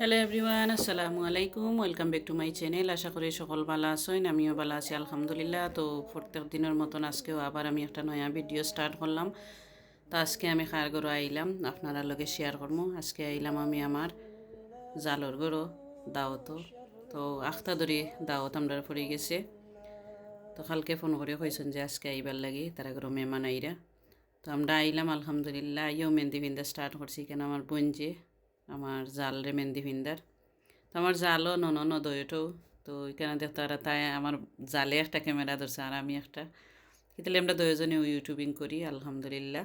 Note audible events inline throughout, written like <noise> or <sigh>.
Hello everyone আসসালামু আলাইকুম welcome back to my channel আশা করি সকল ভালো আছেন, আমিও ভালো আছি, আলহামদুলিল্লাহ। তো প্রত্যেক দিনের মতন আজকেও আবার আমি একটা নয়া ভিডিও স্টার্ট করলাম। তো আজকে আমি খার গরু আইলাম আপনারা লগে শেয়ার করব আজকে আইলাম আমি আমার জালর গরু দাওয়াত তো আখতা ধরি দাওয়াত আমরা পড়ে গেছে। তো কালকে ফোন করে কইছেন যে আজকে আইবার লাগি, তারা গরু মেহমান আইরা। তো আমরা আইলাম, আলহামদুলিল্লাহ আইও মেহেন্দি বিন্দা স্টার্ট করছি কেন আমার বোন যে। আমার জাল রে মেহেন্দি ভিন্দার। তো আমার জালও নন নদয়টাও তো এখানে দেখতে আর তাই আমার জালে একটা ক্যামেরা ধরছে আর আমি একটা। কিন্তু আমরা দুজনে ইউটিউবিং করি, আলহামদুলিল্লাহ।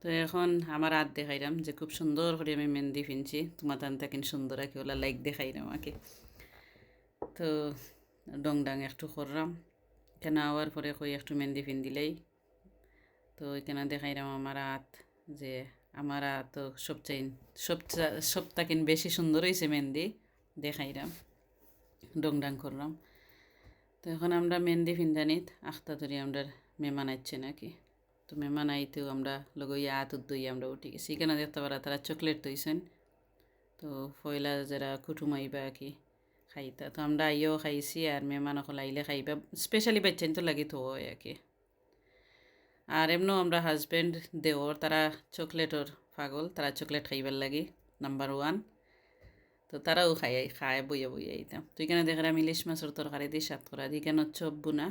তো এখন আমার হাত দেখাইলাম যে খুব সুন্দর করে আমি মেহেন্দি ফিনছি তোমার তান তাকিন সুন্দর আঁকি, ওলা লাইক দেখাইলাম আমাকে তো ডং ডাং একটু করলাম কেন আওয়ার পরে কই একটু মেহেন্দি ফিন দিলেই তো এখানে দেখাইলাম আমার হাত যে আমার তো সবচেয়ে সব সবটাকিন বেশি সুন্দর হয়েছে মেহেন্দি দেখাইলাম ডংডাং করলাম তো এখন আমরা মেহেন্দি ফিন্দানিত আখতা ধরি আমরা মেহমান আইছে নাকি তো মেহমান আইতেও আমরা লগইয়া আত দই আমরা উঠে গেছি এখানে দেখতে পারা তারা চকলেট তৈছেন তো ফয়লা যারা কুটুম আইবা কি খাইতা তো আমরা আইও খাইছি আর মেহমান অকল আইলে খাইবা স্পেশালি বাচ্চান তো লাগি তো আর কি আর এমনও আমরা হাজব্যান্ড দেওর, তারা চকলেটর পাগল, তারা চকলেট খাইবার লাগি নাম্বার ওয়ান তো তারাও খাই, খায়, বইয়া বইয়া আইতাম তো এখানে দেখালাম ইলিশ মাছের তরকারি দিয়ে সাত করা দিই কেন চপ বুনা?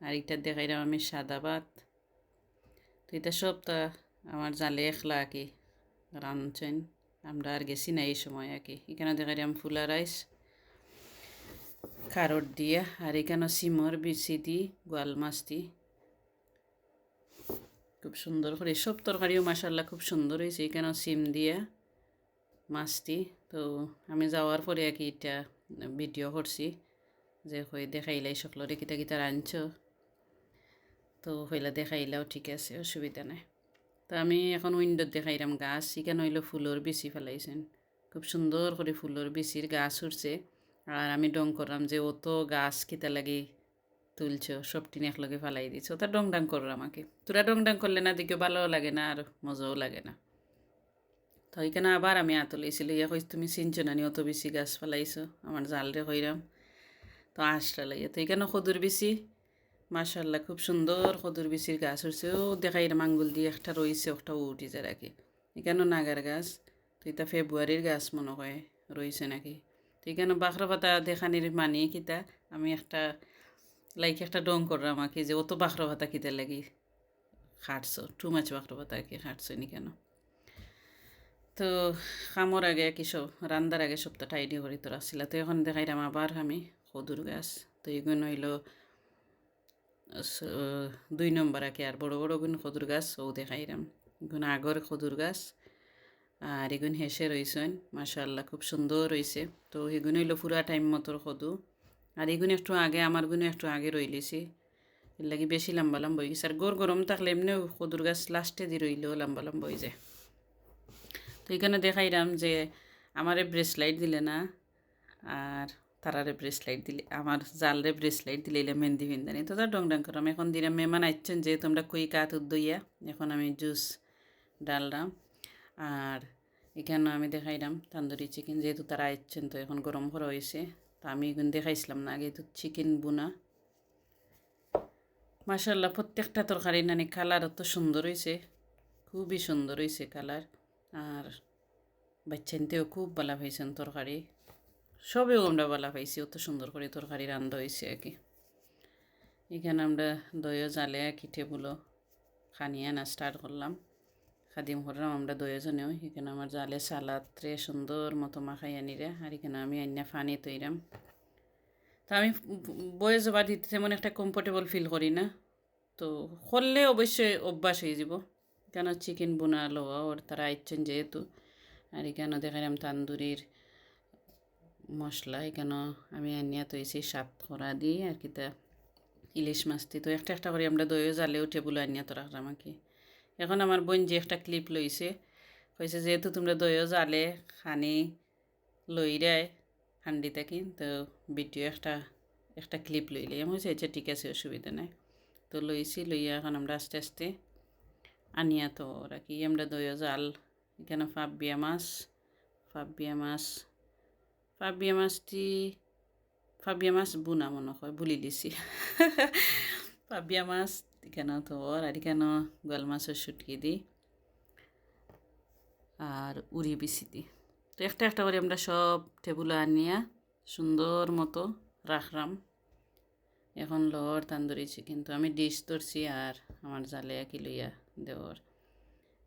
আর এটা দেখাইলাম আমি সাদা ভাত। তো এটা সব তা আমার জালে এখলা আর কি রাঁধছেন। আমরা আর গেছি না এই সময় আর কি। এখানে দেখাইলাম ফুলা রাইস খারট দিয়ে, আর এখানে সিমর, বিচি দি, গোয়াল মাছ দি। খুব সুন্দর। করে সব তরকারিও মাসাল্লাহ খুব সুন্দর হয়েছে এখানে সিম দিয়া মাছটি। তো আমি যাওয়ার পরে আর কি এটা ভিডিও করছি যে, হয়ে দেখাইলাই সকলরে কিতা কিতা রাঁধছ? তো হইলা দেখাইলাও ঠিক আছে, অসুবিধা নাই। তো আমি এখন উইন্ডোত দেখাইলাম গাছ এখানে হইল ফুলর বিচি ফেলাইছেন। খুব সুন্দর করে ফুলর বিচির গাছ উঠছে। আর আমি ডং করলাম যে, অত গাছ কিতা লাগি তুলছো সব টিন একলগে ফালাই দিছো। তা ডং ডাং করো আমাকে। তোরা ডং ডাং করলে না, দেখে ভালোও লাগে না, আর মজাও লাগে না। তো ওইখানে আবার আমি আতলাইছিল ইয়া কইস তুমি চিনছো না অত বেশি গাছ ফেলাইছো, আমার জালরে হইরাম। তো আশটা লাগে তো এখানে সদুর বেশি। মার্শাল্লাহ খুব সুন্দর সদুর বেশির গাছ হচ্ছে ও দেখাইলাম আঙ্গুল দিয়ে একটা রয়েছে একটা উঠি যায় রাখি এখানেও নাগার গাছ। তো এটা ফেব্রুয়ারির গাছ মনে হয় রয়েছে নাকি। তো এখানে বাখরা পাতা দেখানির মানি কিতা, আমি একটা লাইক একটা ডং করলাম আমাকে যে, অত বাখরা ভাতা কিতে লাগি? খাটছো টু মাছ বাখরা ভাতা কি খাটছো নি কেন? তো কামর আগে কি সব, রান্দার আগে সবটা টাইডি করি তোর আসছিল তো এখন দেখাই দেখাইলাম আবার আমি সদুর গাছ। তো এগুলো হইল দুই নম্বর আগে আর বড় বড় গুণ সদুর গাছ, ও দেখাইলাম এগুলো আগর সদুর গাছ, আর এগুন হেসে রয়েছেন মাশাল্লাহ খুব সুন্দর রয়েছে তো এগুলো হইল পুরা টাইম মতোর সদু আর এগুলো একটু আগে, আমারগুলো একটু আগে রইলেছি। এর লাগি বেশি লম্বা লম্বা হয়ে গেছে আর গোর গরম থাকলে এমনিও কদুর গাছ লাস্টে দিয়ে রইলেও লম্বা লম্বা হয়ে যায় তো এখানে দেখাইলাম যে, আমারে ব্রেসলাইট দিলে না, আর তারারে ব্রেসলাইট দিলে, আমার জালরে ব্রেসলাইট দিলে এলে মেহেন্দি ফিন্দানি তো তার ডং করাম এখন দিলাম মেহমান আইছেন যে তোমরা কুই কাত দইয়া এখন আমি জুস ডাললাম আর এখানে আমি দেখাইলাম তান্দুরি চিকেন যেহেতু তারা আইছেন তো এখন গরম করা হয়েছে তো আমি এগুন দেখাইছিলাম না, আগে তো চিকেন বোনা। মাসাল্লাহ প্রত্যেকটা তরকারি নানি কালার অত সুন্দর হয়েছে খুবই সুন্দর হয়েছে কালার আর বাচ্চানতেও খুব ভালো পাইছেন তরকারি। সবেও আমরা ভালো পাইছি, অত সুন্দর করে তরকারি রান্ধা হয়েছে আর কি। এখানে আমরা দইও জালে টেবুলও খানিয়ে আনা স্টার্ট করলাম। খাদিম করলাম আমরা দইজনেও এখানে আমার জালে সালাদরে সুন্দর মতো মাখাই আনিরে আর এখানে আমি আইনা ফানি তৈরাম। তা আমি বয়ে যাবার দিতে তেমন একটা কমফোর্টেবল ফিল করি না। তো করলে অবশ্যই অভ্যাস হয়ে যাব। কেন চিকেন বোনা লওয়া ওর তারা আইছেন যেহেতু। আর এখানে দেখালাম তান্দুরির মশলা, এখানে আমি আনিয়া তৈছি সাত করা দিই আর কি তা ইলিশ মাছটি তো একটা একটা করে আমরা দইও জালেও টেবুল আনিয়া তো রাখলাম আর কি। এখন আমার বোন যে একটা ক্লিপ লইছে, কইছে যেহেতু তোমরা দইও জালে খানি লই দেয় হান্ডি থাকি তো ভিডিও একটা একটা ক্লিপ লইলে। আমি হয়েছে আচ্ছা ঠিক আছে, অসুবিধা নাই। তো লইছি, লইয়া এখন আমরা আস্তে আস্তে আনিয়া তো রাখি আমরা দইও জাল এখানে ফাঁপিয়া মাছ ফাঁপিয়া মাছ পাবিয়া মাছটি পাবিয়া মাছ বুনা মনে হয় বুলি দিছি পাবিয়া <laughs> মাছ এখানে তো ওর আর এখানে গোয়াল মাছের শুটকি দিই আর উড়ি বিছি দিই তো একটা একটা করে আমরা সব টেবুলে আনিয়া সুন্দর মতো রাখলাম। এখন লর তান্দুরি কিন্তু আমি ডিশ ধরছি আর আমার জালে কি লইয়া দেওয়ার।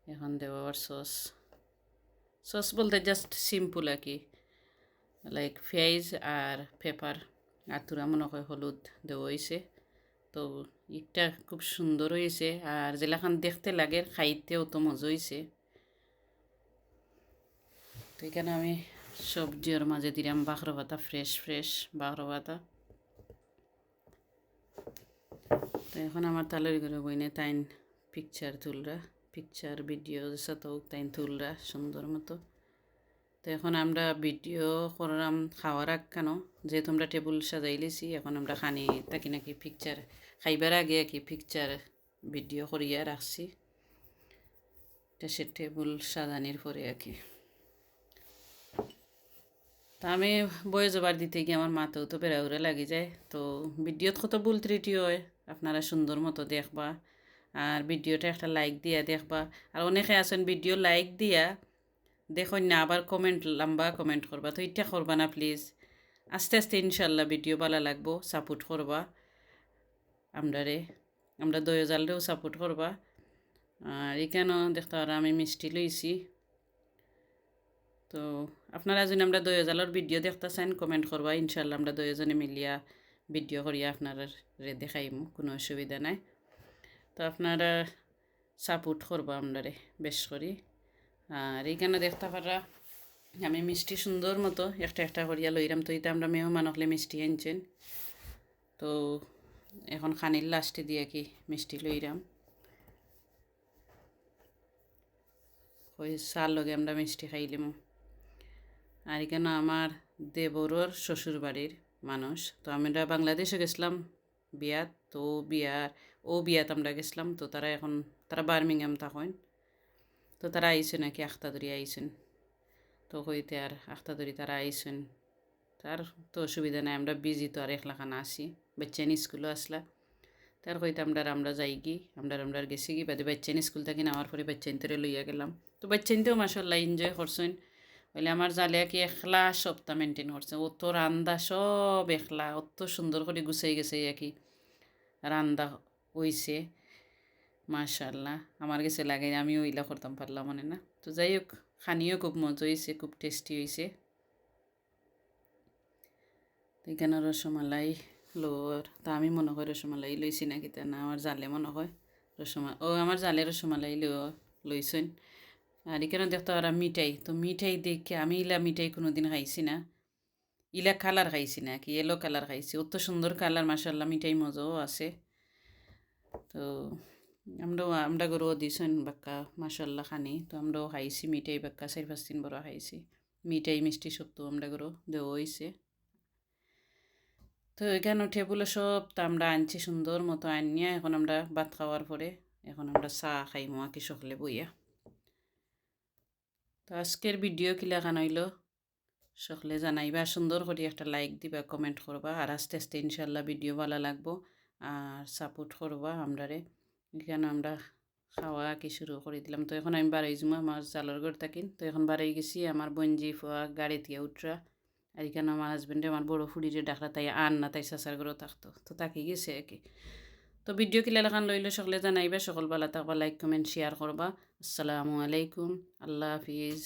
এখন দেওয়ার সস সস বলতে জাস্ট সিম্পল আর কি। লাইক পেঁয়াজ আর পেপার আর তুরা মনে হয় হলুদ দেওয়া হয়েছে তো ইটা খুব সুন্দর হয়েছে, আর যেলাখান দেখতে লাগে, খাইতেও তো মজা হয়েছে। তো এখানে আমি সবজির মাঝে দিলাম বাখরো পাতা ফ্রেশ ফ্রেশ বাখরো পাতা তো এখন আমার তালের ঘরে বইনে তাইন পিকচার তুলরা পিকচার ভিডিও সাথেও তাইন তুলরা, সুন্দর মতো। তো এখন আমরা ভিডিও করলাম খাওয়ার আগ কেন? যেহেতু আমরা টেবিল সাজাই লিছি, এখন আমরা খানি তাকি নাকি পিকচার খাইবার আগে কি পিকচার ভিডিও করিয়া রাখছি। সে টেবিল সাজানির পরে আর তা আমি বয়ে যাবার দিতে গিয়ে আমার মাথাও তো বেড়াউরে লাগে যায়। তো ভিডিওত কত ভুল ত্রুটি হয়, আপনারা সুন্দর মতো দেখবা। আর ভিডিওটা একটা লাইক দিয়া দেখবা। আর অনেকে আছেন ভিডিও লাইক দিয়া দেখুন না, আবার কমেন্ট লম্বা কমেন্ট করবা। তো এটা করবা না প্লিজ আস্তে আস্তে ইনশাল্লাহ ভিডিও ভালো লাগবো সাপোর্ট করবা। আমরা দই জালরেও সাপোর্ট করবা। আর এখানেও দেখতে পারা, আমি মিষ্টি লইছি। তো আপনারা যদি আমরা দই জালের ভিডিও দেখতে চান কমেন্ট করবা, ইনশাল্লাহ আমরা দইজনে মিলিয়া ভিডিও করিয়া আপনারা দেখাইমু, কোনো অসুবিধা নাই। তো আপনারা সাপোর্ট করবা আপনারে বেশ করি। আর এইখানে দেখতে পারা, আমি মিষ্টি সুন্দর মতো একটা একটা করিয়া লইরাম। তো এটা আমরা মেহমান হলে মিষ্টি আনছেন। তো এখন খানির লাস্টে দিয়ে কি মিষ্টি লইরাম। ওই সার লগে আমরা মিষ্টি খাইলাম আর এখানে আমার দেবরর শ্বশুর বাড়ির মানুষ। তো আমরা বাংলাদেশে গেছিলাম বিয়াত। তো বিয়ার, ও বিয়াত আমরা গেছিলাম। তো তারা এখন, তারা বার্মিংহাম তখন। তো তারা আইসেন নাকি আখতাদরি আইসেন। তো হইতে আর আখতাদরি তারা আইসেন। তার তো অসুবিধা নাই, আমরা বিজি তো আর একলাখানা আসি বাচ্চান স্কুলও আসলা। তার হইতে আমরা আমরা যাই কি? আমরা আমরা গেছি কি? বাদে বাচ্চান স্কুল থাকি নেওয়ার পরে বাচ্চান তরে লইয়া গেলাম। তো বাচ্চানতেও মাসাল্লাহ এনজয় করছেন। বলে আমার জালিয়া কি একলা সপ্তাহ মেনটেন করছে। অত রান্দা সব একলা, অত সুন্দর করে গুছাই গেছে কি রান্দা হইছে। মাশাল্লাহ আমার কাছে লাগে আমিও ইলা করতাম পারলাম মানে না? তো যাই হোক, খানিও খুব মজা হয়েছে খুব টেস্টি হয়েছে এখানে রসমালাই লোর তা আমি মনে হয় রসমালাই লইছি না কিতা না, আমার জালে মনে হয় রসমালাই ও আমার জালে রসমালাই লো লইছেন। আর এখানে দেখতে ওরা মিঠাই, তো মিঠাই দেখে আমি ইলা মিঠাই কোনো দিন খাইছি না। ইলা কালার খাইছি না, কি ইয়েলো কালার খাইছি, অত সুন্দর কালার মাসাল্লাহ মিঠাই মজাও আছে। তো আমরাও আমরা গরু দিছেন বাক্কা মাসাল্লাহ খানি। তো আমরাও খাইছি, মিঠাই বাক্কা, চার পাঁচ দিন বড় খাইছি। মিঠাই, মিষ্টি সব তো আমরা গরু দেওয়া হয়েছে তো এখানে টেবুলে সব তো আমরা আনছি সুন্দর মতো আনিয়া এখন আমরা ভাত খাওয়ার পরে এখন আমরা চা খাইমো আঁকি সকলে বইয়া। তো আজকের ভিডিও কিলা খান হইল, সকলে জানাইবা, সুন্দর করে একটা লাইক দিবা কমেন্ট করবা, আর আস্তে আস্তে ইনশাল্লাহ ভিডিও ভালো লাগবো, আর সাপোর্ট করবা আমরারে এখানে আমরা খাওয়া কি শুরু করে দিলাম। তো এখন আমি বাড়াই যুমা আমার জালর ঘর থাকিন তো এখন বাড়াই গেছি, আমার বঞ্জি ফোয়া গাড়ি দিয়ে উঠরা, আর এখানে আমার হাজব্যান্ডে আমার বড়ো ফুড়িরে ডাকরা, তাই আন না, তাই চাচার ঘরও থাকতো। তো তাকে গেছে আর কি তো ভিডিও কিলা লেখান লইলে, সকলে জানাইবা, সকল বেলা থাকবা লাইক কমেন্ট শেয়ার করবা। আসসালামু আলাইকুম, আল্লাহ হাফিজ।